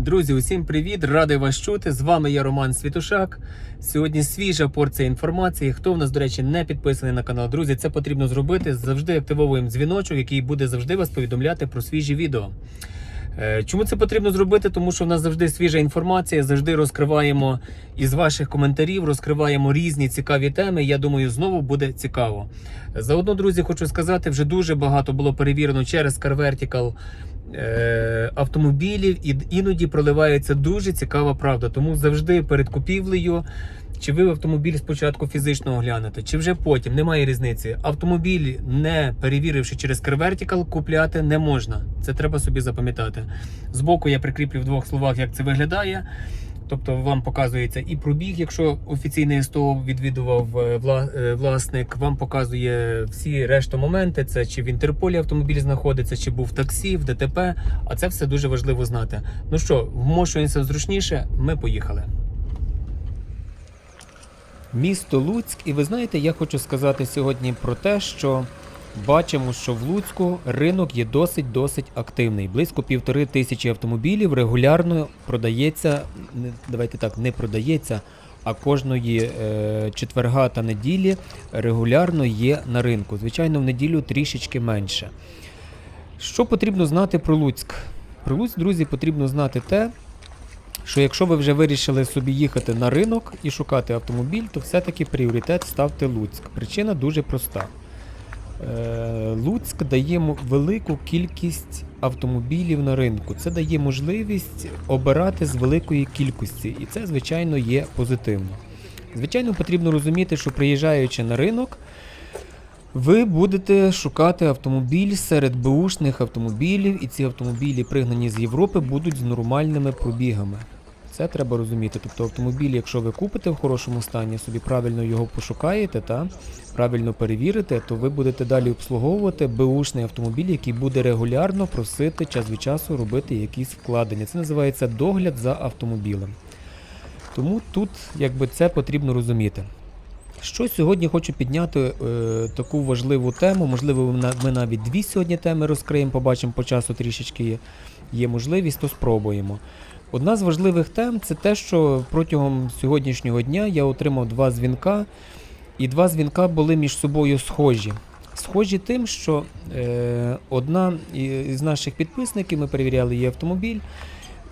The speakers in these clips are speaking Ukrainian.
Друзі, усім привіт! Радий вас чути. З вами я Роман Світушак. Сьогодні свіжа порція інформації. Хто в нас, до речі, не підписаний на канал, друзі, це потрібно зробити. Завжди активовуємо дзвіночок, який буде завжди вас повідомляти про свіжі відео. Е, Чому це потрібно зробити? Тому що в нас завжди свіжа інформація, завжди розкриваємо із ваших коментарів, розкриваємо різні цікаві теми. Я думаю, знову буде цікаво. Заодно, друзі, хочу сказати, вже дуже багато було перевірено через Car Vertical е, автомобілів, і іноді проливається дуже цікава правда. Тому завжди перед купівлею. Чи ви автомобіль спочатку фізично оглянете, чи вже потім, немає різниці. Автомобіль, не перевіривши через Car купляти не можна. Це треба собі запам'ятати. Збоку я прикріплю в двох словах, як це виглядає. Тобто вам показується і пробіг, якщо офіційний СТО відвідував е, е, власник, вам показує всі решта моменти. Це чи в Інтерполі автомобіль знаходиться, чи був в таксі, в ДТП. А це все дуже важливо знати. Ну що, вмошуємося зручніше, ми поїхали. Місто Луцьк, і ви знаєте, я хочу сказати сьогодні про те, що бачимо, що в Луцьку ринок є досить досить активний. Близько півтори тисячі автомобілів регулярно продається. Давайте так, не продається, а кожної е, четверга та неділі регулярно є на ринку. Звичайно, в неділю трішечки менше. Що потрібно знати про Луцьк? Про Луцьк, друзі, потрібно знати те, що якщо ви вже вирішили собі їхати на ринок і шукати автомобіль, то все-таки пріоритет ставте Луцьк. Причина дуже проста. Е, Луцьк дає велику кількість автомобілів на ринку. Це дає можливість обирати з великої кількості, і це, звичайно, є позитивно. Звичайно, потрібно розуміти, що приїжджаючи на ринок, ви будете шукати автомобіль серед бушних автомобілів, і ці автомобілі, пригнані з Європи, будуть з нормальними пробігами. Це треба розуміти. Тобто автомобіль, якщо ви купите в хорошому стані, собі правильно його пошукаєте та правильно перевірите, то ви будете далі обслуговувати беушний автомобіль, який буде регулярно просити час від часу робити якісь вкладення. Це називається догляд за автомобілем. Тому тут якби це потрібно розуміти. Що сьогодні хочу підняти е, таку важливу тему. Можливо, ми навіть дві сьогодні теми розкриємо, побачимо по часу трішечки є, є можливість, то спробуємо. Одна з важливих тем це те, що протягом сьогоднішнього дня я отримав два дзвінка, і два дзвінка були між собою схожі. Схожі тим, що е, одна із наших підписників, ми перевіряли її автомобіль,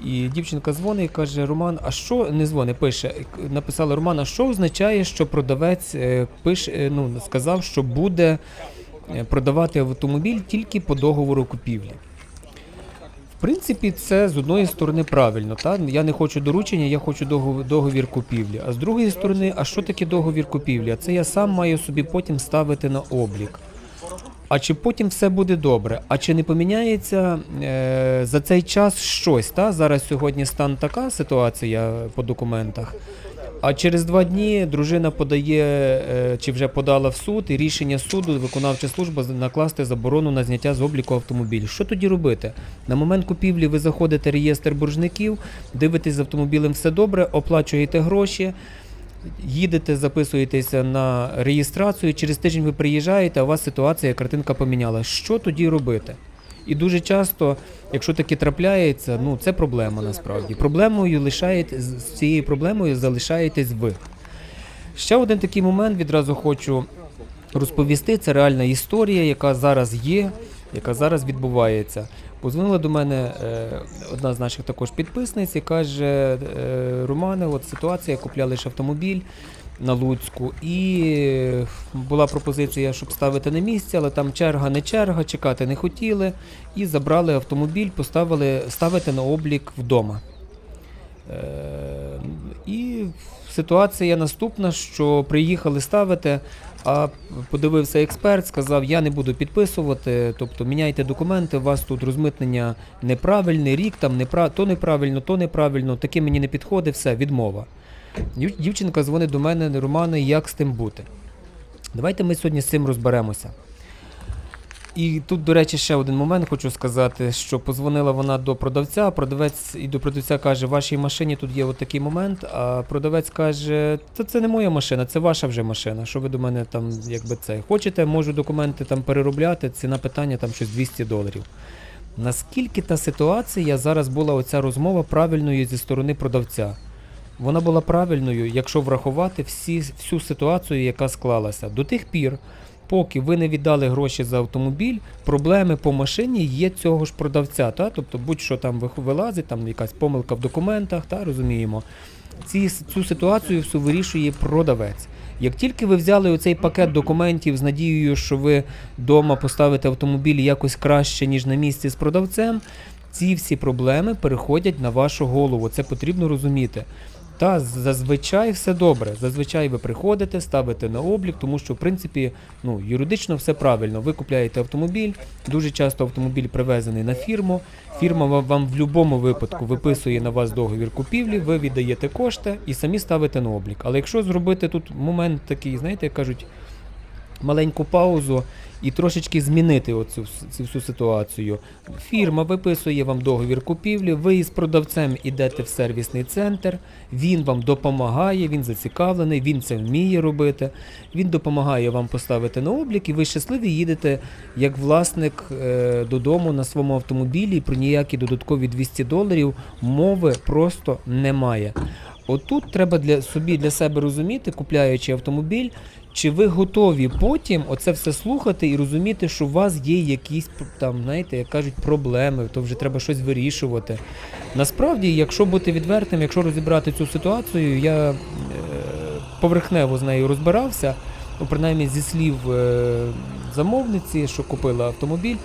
і дівчинка дзвонить і каже: Роман, а що не дзвонить, пише, написала Роман, а що означає, що продавець е, пише, е, ну, сказав, що буде е, продавати автомобіль тільки по договору купівлі. Принципі, це з одної сторони правильно. Та? Я не хочу доручення, я хочу догов- договір купівлі. А з другої сторони, а що таке договір купівлі? Це я сам маю собі потім ставити на облік. А чи потім все буде добре? А чи не поміняється е, за цей час щось? Та? Зараз сьогодні стан така ситуація по документах. А через два дні дружина подає е, чи вже подала в суд, і рішення суду, виконавча служба накласти заборону на зняття з обліку автомобіль. Що тоді робити? На момент купівлі ви заходите в реєстр боржників, дивитесь з автомобілем все добре, оплачуєте гроші. Їдете, записуєтеся на реєстрацію, через тиждень ви приїжджаєте, а у вас ситуація, картинка поміняла. Що тоді робити? І дуже часто, якщо таке трапляється, ну це проблема насправді. Проблемою лишаєте, з цією проблемою залишаєтесь ви. Ще один такий момент відразу хочу розповісти. Це реальна історія, яка зараз є, яка зараз відбувається. Позвонила до мене е, одна з наших також підписниць і каже: е, Романе, от ситуація, купляли ж автомобіль на Луцьку, і була пропозиція, щоб ставити на місце, але там черга не черга, чекати не хотіли. І забрали автомобіль, поставили ставити на облік вдома. Е, І ситуація наступна, що приїхали ставити, а подивився експерт, сказав, я не буду підписувати, тобто міняйте документи, у вас тут розмитнення неправильний, рік там непра... то неправильно, то неправильно, таке мені не підходить, все, відмова. Дів- Дівчинка дзвонить до мене, Романе, як з тим бути. Давайте ми сьогодні з цим розберемося. І тут, до речі, ще один момент хочу сказати, що позвонила вона до продавця, продавець і до продавця каже, в вашій машині тут є от такий момент, а продавець каже, та це не моя машина, це ваша вже машина. Що ви до мене там, якби це? Хочете, можу документи там переробляти, ціна питання там щось 200 доларів. наскільки та ситуація зараз була оця розмова правильною зі сторони продавця. Вона була правильною, якщо врахувати всі, всю ситуацію, яка склалася. До тих пір, поки ви не віддали гроші за автомобіль, проблеми по машині є цього ж продавця. Та? Тобто будь-що там вилазить, там якась помилка в документах, та? розуміємо. Ці, цю ситуацію всю вирішує продавець. Як тільки ви взяли оцей пакет документів з надією, що ви вдома поставите автомобіль якось краще, ніж на місці з продавцем, ці всі проблеми переходять на вашу голову. Це потрібно розуміти. Та зазвичай все добре. Зазвичай ви приходите, ставите на облік, тому що в принципі ну, юридично все правильно. Ви купляєте автомобіль. Дуже часто автомобіль привезений на фірму. Фірма вам, в будь-якому випадку виписує на вас договір купівлі, ви віддаєте кошти і самі ставите на облік. Але якщо зробити тут момент такий, знаєте, як кажуть, маленьку паузу і трошечки змінити оцю цю всю ситуацію. Фірма виписує вам договір купівлі, ви із продавцем йдете в сервісний центр, він вам допомагає, він зацікавлений, він це вміє робити. Він допомагає вам поставити на облік, і ви щасливі їдете як власник е, додому на своєму автомобілі. і Про ніякі додаткові 200 доларів мови просто немає. Отут треба для собі для себе розуміти, купляючи автомобіль, чи ви готові потім оце все слухати і розуміти, що у вас є якісь там, знаєте, як кажуть, проблеми, то вже треба щось вирішувати. Насправді, якщо бути відвертим, якщо розібрати цю ситуацію, я е, поверхнево з нею розбирався, ну, принаймні зі слів е, замовниці, що купила автомобіль.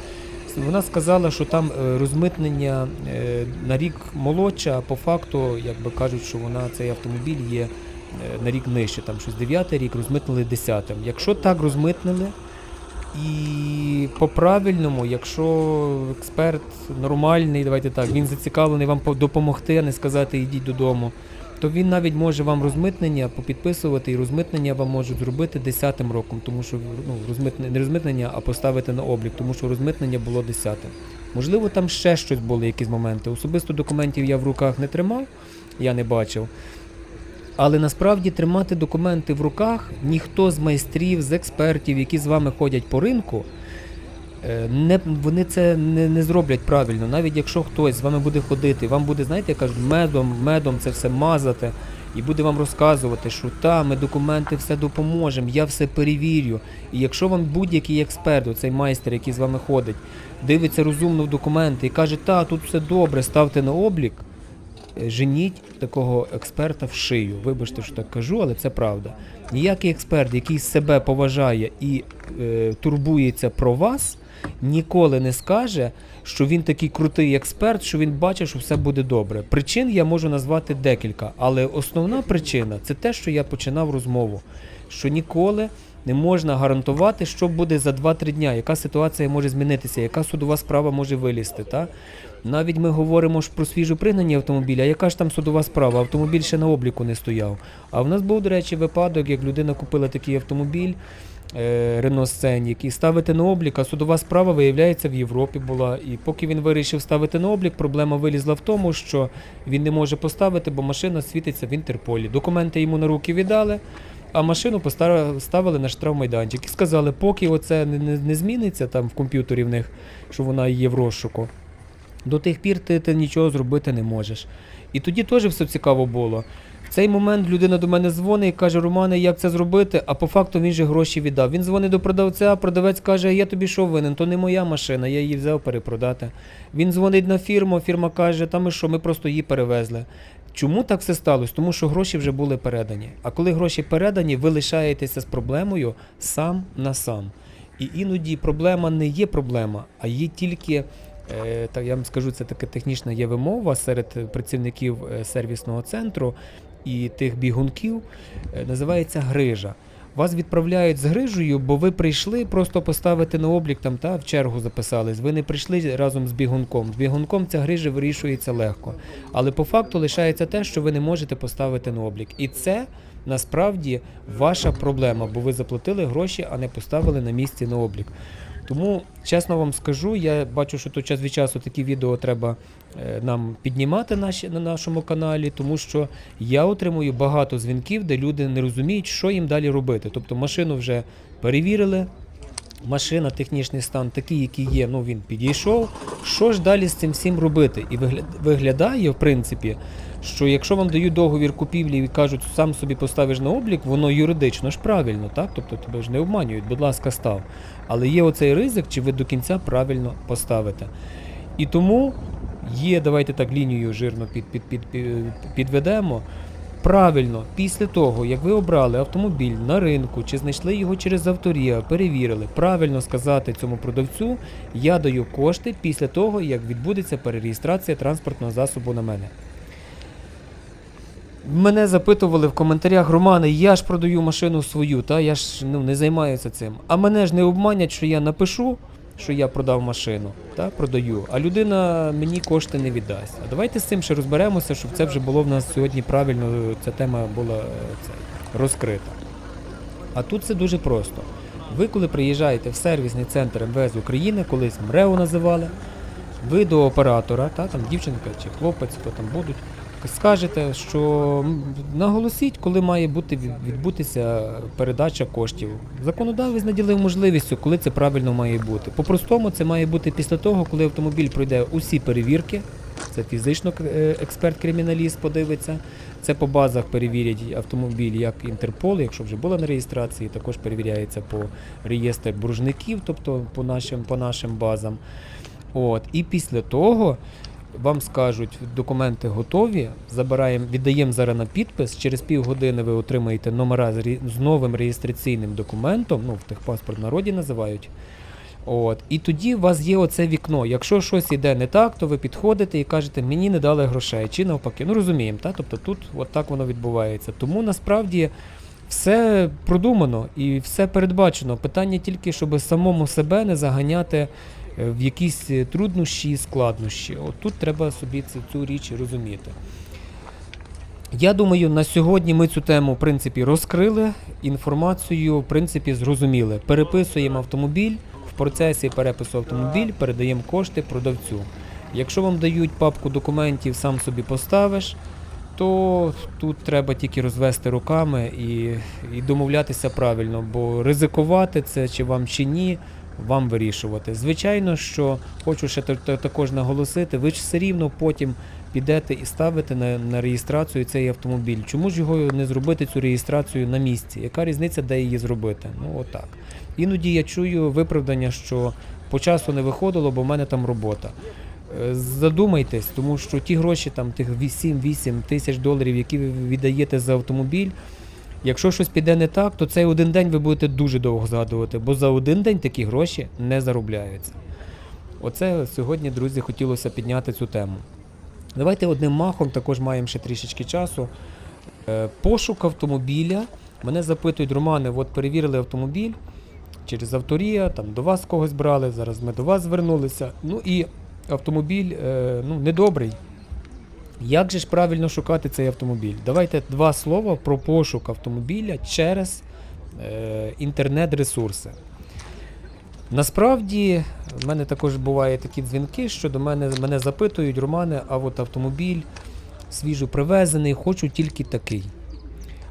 Вона сказала, що там е, розмитнення е, на рік молодша, а по факту, як би кажуть, що вона цей автомобіль є на рік нижче, там щось 9 рік, розмитнили 10. Якщо так розмитнили, і по правильному, якщо експерт нормальний, давайте так, він зацікавлений вам допомогти, а не сказати йдіть додому, то він навіть може вам розмитнення попідписувати, і розмитнення вам можуть зробити 10 роком, тому що ну, розмитнення, не розмитнення, а поставити на облік, тому що розмитнення було 10. Можливо, там ще щось були, якісь моменти. Особисто документів я в руках не тримав, я не бачив. Але насправді тримати документи в руках ніхто з майстрів, з експертів, які з вами ходять по ринку, е, не, вони це не, не зроблять правильно. Навіть якщо хтось з вами буде ходити, вам буде, знаєте, як кажуть, медом, медом це все мазати, і буде вам розказувати, що та, ми документи все допоможемо, я все перевірю. І якщо вам будь-який експерт, оцей майстер, який з вами ходить, дивиться розумно в документи і каже, та, тут все добре, ставте на облік, женіть такого експерта в шию. Вибачте, що так кажу, але це правда. Ніякий експерт, який себе поважає і е, турбується про вас, ніколи не скаже, що він такий крутий експерт, що він бачить, що все буде добре. Причин я можу назвати декілька, але основна причина це те, що я починав розмову, що ніколи не можна гарантувати, що буде за 2-3 дня, яка ситуація може змінитися, яка судова справа може вилізти. Та? Навіть ми говоримо ж про свіжо пригнані автомобілі, а яка ж там судова справа? Автомобіль ще на обліку не стояв. А в нас був, до речі, випадок, як людина купила такий автомобіль. Рено Сцені, який ставити на облік, а судова справа, виявляється, в Європі була. І поки він вирішив ставити на облік, проблема вилізла в тому, що він не може поставити, бо машина світиться в Інтерполі. Документи йому на руки віддали, а машину постара- ставили на штрафмайданчик. І сказали, поки оце не зміниться там в комп'ютері в них, що вона є в розшуку, до тих пір ти, ти нічого зробити не можеш. І тоді теж все цікаво було. В цей момент людина до мене дзвонить і каже, Романе, як це зробити? А по факту він же гроші віддав. Він дзвонить до продавця, а продавець каже, я тобі що винен, то не моя машина, я її взяв перепродати. Він дзвонить на фірму, фірма каже, та ми що, ми просто її перевезли. Чому так все сталося? Тому що гроші вже були передані. А коли гроші передані, ви лишаєтеся з проблемою сам на сам. І іноді проблема не є проблема, а є тільки, так я вам скажу, це така технічна є вимова серед працівників е, сервісного центру і тих бігунків, е, називається грижа. Вас відправляють з грижею, бо ви прийшли просто поставити на облік там та в чергу записались. Ви не прийшли разом з бігунком. З бігунком ця грижа вирішується легко. Але по факту лишається те, що ви не можете поставити на облік. І це насправді ваша проблема, бо ви заплатили гроші, а не поставили на місці на облік. Тому, чесно вам скажу, я бачу, що тут час від часу такі відео треба е, нам піднімати на нашому каналі, тому що я отримую багато дзвінків, де люди не розуміють, що їм далі робити. Тобто машину вже перевірили, машина, технічний стан такий, який є, ну він підійшов. Що ж далі з цим всім робити? І вигля- виглядає, в принципі, що якщо вам дають договір купівлі і кажуть, сам собі поставиш на облік, воно юридично ж правильно, так? Тобто тебе ж не обманюють, будь ласка, став. Але є оцей ризик, чи ви до кінця правильно поставите. І тому є, давайте так лінію жирно під, під, під, під, підведемо. Правильно, після того, як ви обрали автомобіль на ринку чи знайшли його через авторія, перевірили, правильно сказати цьому продавцю, я даю кошти після того, як відбудеться перереєстрація транспортного засобу на мене. Мене запитували в коментарях Романе, я ж продаю машину свою, та я ж ну, не займаюся цим. А мене ж не обманять, що я напишу, що я продав машину, та продаю, а людина мені кошти не віддасть. А давайте з цим ще розберемося, щоб це вже було в нас сьогодні правильно, ця тема була це, розкрита. А тут це дуже просто. Ви, коли приїжджаєте в сервісний центр МВС України, колись МРЕО називали, ви до оператора, та, там дівчинка чи хлопець, хто там будуть, скажете, що наголосіть, коли має бути відбутися передача коштів. Законодавець наділив можливістю, коли це правильно має бути. По-простому це має бути після того, коли автомобіль пройде усі перевірки. Це фізично е, експерт-криміналіст подивиться. Це по базах перевірять автомобіль як Інтерпол, якщо вже була на реєстрації, також перевіряється по реєстру боржників, тобто по нашим, по нашим базам. От. І після того вам скажуть, документи готові, забираємо, віддаємо зараз на підпис. Через півгодини ви отримаєте номера з, новим реєстраційним документом, ну, в техпаспорт народі називають. От. І тоді у вас є оце вікно. Якщо щось іде не так, то ви підходите і кажете, мені не дали грошей, чи навпаки. Ну розуміємо, та? тобто тут от так воно відбувається. Тому насправді все продумано і все передбачено. Питання тільки, щоб самому себе не заганяти в якісь е, труднощі і складнощі. От тут треба собі цю, цю річ розуміти. Я думаю, на сьогодні ми цю тему в принципі розкрили, інформацію в принципі зрозуміли. Переписуємо автомобіль, в процесі перепису автомобіль передаємо кошти продавцю. Якщо вам дають папку документів, сам собі поставиш, то тут треба тільки розвести руками і, і домовлятися правильно, бо ризикувати це чи вам чи ні, вам вирішувати. Звичайно, що хочу ще та- та- також наголосити, ви ж все рівно потім підете і ставите на, на реєстрацію цей автомобіль. Чому ж його не зробити цю реєстрацію на місці? Яка різниця, де її зробити? Ну отак. Іноді я чую виправдання, що по часу не виходило, бо в мене там робота. Е, Задумайтесь, тому що ті гроші, там тих 7-8 тисяч доларів, які ви віддаєте за автомобіль, якщо щось піде не так, то цей один день ви будете дуже довго згадувати, бо за один день такі гроші не заробляються. Оце сьогодні, друзі, хотілося підняти цю тему. Давайте одним махом, також маємо ще трішечки часу. Е, Пошук автомобіля. Мене запитують, Романе, от перевірили автомобіль через авторія, там до вас когось брали, зараз ми до вас звернулися. Ну і автомобіль е, ну, недобрий. Як же ж правильно шукати цей автомобіль? Давайте два слова про пошук автомобіля через е, інтернет-ресурси. Насправді, в мене також бувають такі дзвінки, що до мене мене запитують, Романе, а от автомобіль свіжо привезений, хочу тільки такий.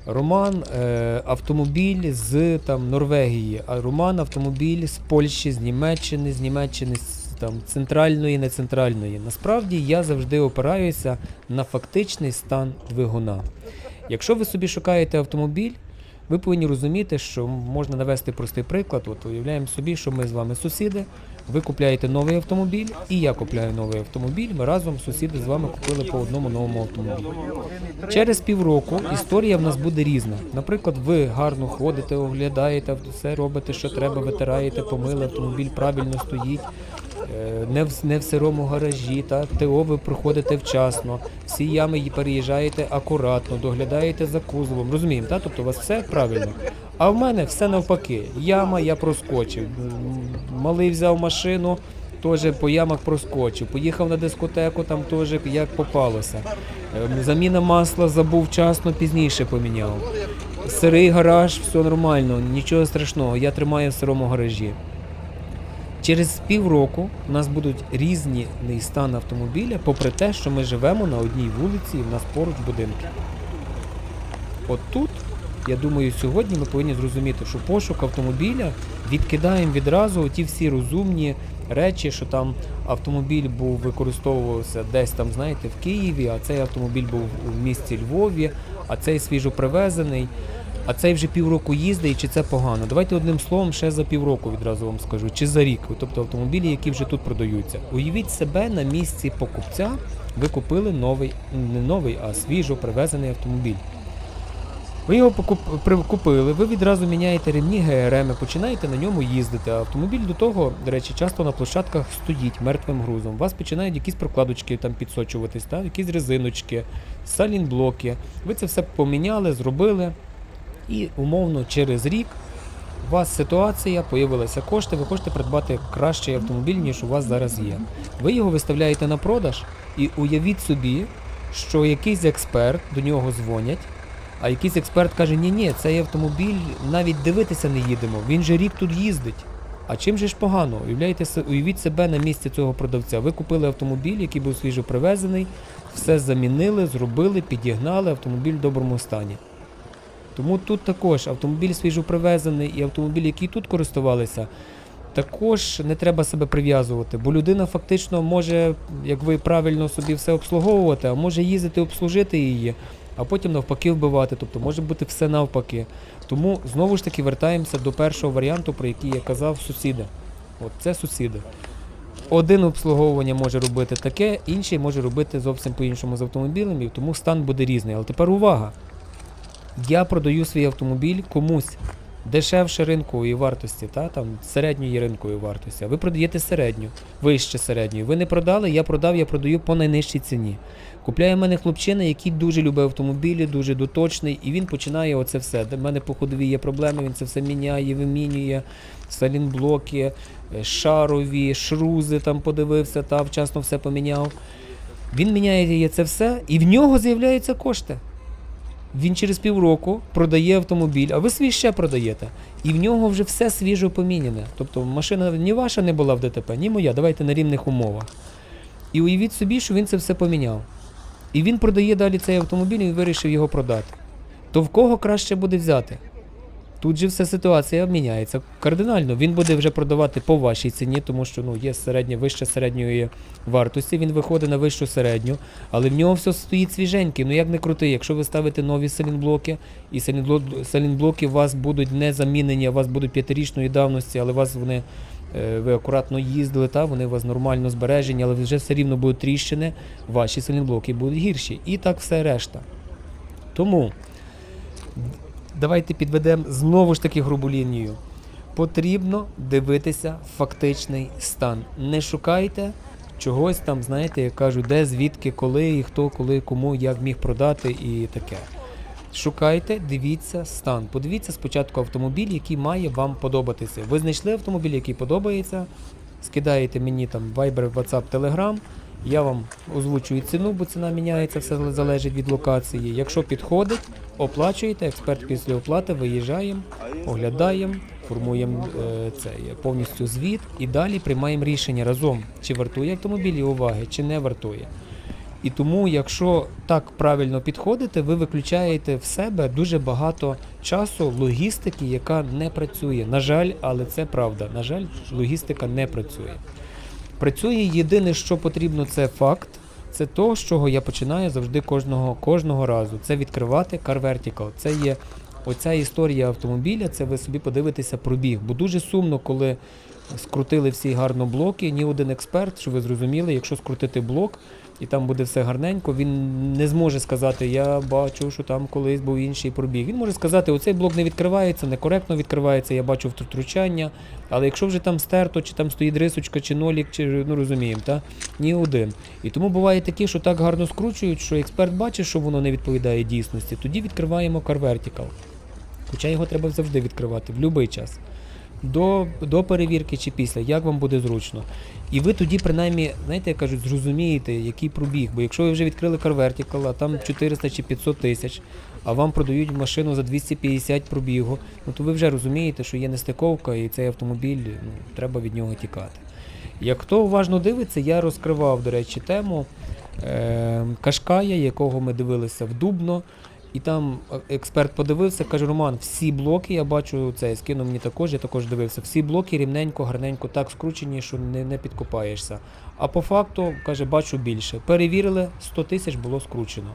Роман е, автомобіль з там, Норвегії, а Роман автомобіль з Польщі, з Німеччини, з Німеччини, з там, центральної, не центральної. Насправді я завжди опираюся на фактичний стан двигуна. Якщо ви собі шукаєте автомобіль, ви повинні розуміти, що можна навести простий приклад. От уявляємо собі, що ми з вами сусіди. Ви купляєте новий автомобіль, і я купляю новий автомобіль. Ми разом сусіди з вами купили по одному новому автомобілю. Через півроку історія в нас буде різна. Наприклад, ви гарно ходите, оглядаєте, все робите, що треба, витираєте, помили, автомобіль правильно стоїть. Е, Не в, не в сирому гаражі, так, ТО ви проходите вчасно, всі ями переїжджаєте акуратно, доглядаєте за кузовом. Розуміємо, так? Тобто у вас все правильно. А в мене все навпаки. Яма, я проскочив. Малий взяв машину, теж по ямах проскочив. Поїхав на дискотеку, там теж як попалося. Ем, Заміна масла забув вчасно, пізніше поміняв. Сирий гараж, все нормально, нічого страшного, я тримаю в сирому гаражі. Через півроку у нас будуть різні стан автомобіля, попри те, що ми живемо на одній вулиці і в нас поруч будинки. От тут я думаю, сьогодні ми повинні зрозуміти, що пошук автомобіля відкидаємо відразу ті всі розумні речі, що там автомобіль був використовувався десь там, знаєте, в Києві, а цей автомобіль був у місті Львові, а цей свіжо привезений. А цей вже півроку їздить, чи це погано? Давайте одним словом ще за півроку відразу вам скажу, чи за рік, тобто автомобілі, які вже тут продаються. Уявіть себе на місці покупця, ви купили новий, не новий, а свіжо привезений автомобіль. Ви його купили, ви відразу міняєте ремні ГРМ, починаєте на ньому їздити. Автомобіль до того, до речі, часто на площадках стоїть мертвим грузом. У вас починають якісь прокладочки там підсочуватись, та? якісь резиночки, салінблоки. Ви це все поміняли, зробили. І умовно через рік у вас ситуація, появилися кошти, ви хочете придбати кращий автомобіль, ніж у вас зараз є. Ви його виставляєте на продаж і уявіть собі, що якийсь експерт до нього дзвонять, а якийсь експерт каже, ні, ні, цей автомобіль навіть дивитися не їдемо, він же рік тут їздить. А чим же ж погано? Уявляєте, уявіть себе на місці цього продавця. Ви купили автомобіль, який був свіжо привезений, все замінили, зробили, підігнали, автомобіль в доброму стані. Тому тут також автомобіль свіжо привезений і автомобіль, який тут користувалися, також не треба себе прив'язувати, бо людина фактично може, як ви правильно собі все обслуговувати, а може їздити обслужити її, а потім навпаки вбивати. Тобто може бути все навпаки. Тому знову ж таки вертаємося до першого варіанту, про який я казав, сусіда. От це сусіди. Один обслуговування може робити таке, інший може робити зовсім по-іншому з автомобілем, і тому стан буде різний. Але тепер увага! Я продаю свій автомобіль комусь дешевше ринкової вартості, та, там, середньої ринкової вартості, а ви продаєте середню, вище середньої. Ви не продали, я продав, я продаю по найнижчій ціні. Купляє в мене хлопчина, який дуже любить автомобілі, дуже доточний, і він починає оце все. До мене по ходовій є проблеми, він це все міняє, вимінює, салінблоки, е, шарові, шрузи там подивився, та вчасно все поміняв. Він міняє це все, і в нього з'являються кошти. Він через півроку продає автомобіль, а ви свій ще продаєте. І в нього вже все свіжо поміняне. Тобто машина ні ваша не була в ДТП, ні моя. Давайте на рівних умовах. І уявіть собі, що він це все поміняв. І він продає далі цей автомобіль і вирішив його продати. То в кого краще буде взяти? Тут же вся ситуація міняється кардинально. Він буде вже продавати по вашій ціні, тому що ну, є середня, вища середньої вартості, він виходить на вищу середню, але в нього все стоїть свіженький. Ну як не крути, якщо ви ставите нові салінблоки, і салінблоки у вас будуть не замінені, у вас будуть п'ятирічної давності, але у вас вони. е, Ви акуратно їздили, та вони у вас нормально збережені, але вже все рівно будуть тріщини, ваші салінблоки будуть гірші. І так все решта. Тому давайте підведемо знову ж таки грубу лінію. Потрібно дивитися фактичний стан. Не шукайте чогось там, знаєте, як кажуть, де, звідки, коли і хто, коли, кому, як міг продати і таке. Шукайте, дивіться стан. Подивіться спочатку автомобіль, який має вам подобатися. Ви знайшли автомобіль, який подобається, скидаєте мені там Viber, WhatsApp, Telegram. Я вам озвучую ціну, бо ціна міняється, все залежить від локації. Якщо підходить, оплачуєте, експерт після оплати виїжджаємо, оглядаємо, формуємо е, цей повністю звіт і далі приймаємо рішення разом, чи вартує автомобіль уваги, чи не вартує. І тому, якщо так правильно підходите, ви виключаєте в себе дуже багато часу логістики, яка не працює. На жаль, але це правда. На жаль, логістика не працює. Працює єдине, що потрібно, це факт. Це то, з чого я починаю завжди кожного, кожного разу. Це відкривати Car Vertical. Це є оця історія автомобіля, це ви собі подивитеся пробіг. Бо дуже сумно, коли скрутили всі гарно блоки. Ні один експерт, що ви зрозуміли, якщо скрутити блок і там буде все гарненько, він не зможе сказати, я бачу, що там колись був інший пробіг. Він може сказати, оцей блок не відкривається, некоректно відкривається, я бачу втручання. Але якщо вже там стерто, чи там стоїть рисочка, чи нолік, чи ну розуміємо, та ні один. І тому буває такі, що так гарно скручують, що експерт бачить, що воно не відповідає дійсності. Тоді відкриваємо Car Vertical. Хоча його треба завжди відкривати в будь-який час. До, до перевірки чи після, як вам буде зручно. І ви тоді, принаймні, знаєте, як кажуть, зрозумієте, який пробіг. Бо якщо ви вже відкрили Vertical, а там 400 чи 500 тисяч, а вам продають машину за 250 пробігу, ну то ви вже розумієте, що є нестиковка і цей автомобіль, ну, треба від нього тікати. Як хто уважно дивиться, я розкривав, до речі, тему е, Кашкая, якого ми дивилися в Дубно. І там е, експерт подивився, каже: Роман, всі блоки, я бачу це, скинув мені також, я також дивився. Всі блоки рівненько, гарненько так скручені, що не, не підкопаєшся. А по факту, каже, бачу більше. Перевірили, 100 тисяч було скручено.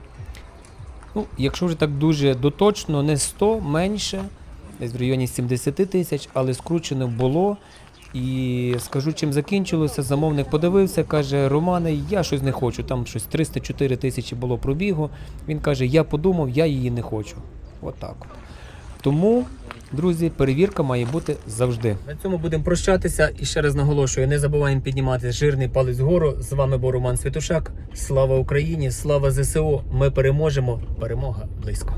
Ну, якщо вже так дуже доточно, не 100, менше, десь в районі 70 тисяч, але скручено було. І скажу, чим закінчилося. Замовник подивився, каже: Романе, я щось не хочу. Там щось 304 тисячі було пробігу. Він каже: Я подумав, я її не хочу. Отак от. Тому, друзі, перевірка має бути завжди. На цьому будемо прощатися. І ще раз наголошую: не забуваємо піднімати жирний палець вгору. З вами був Роман Святушак. Слава Україні! Слава ЗСУ! Ми переможемо! Перемога близько!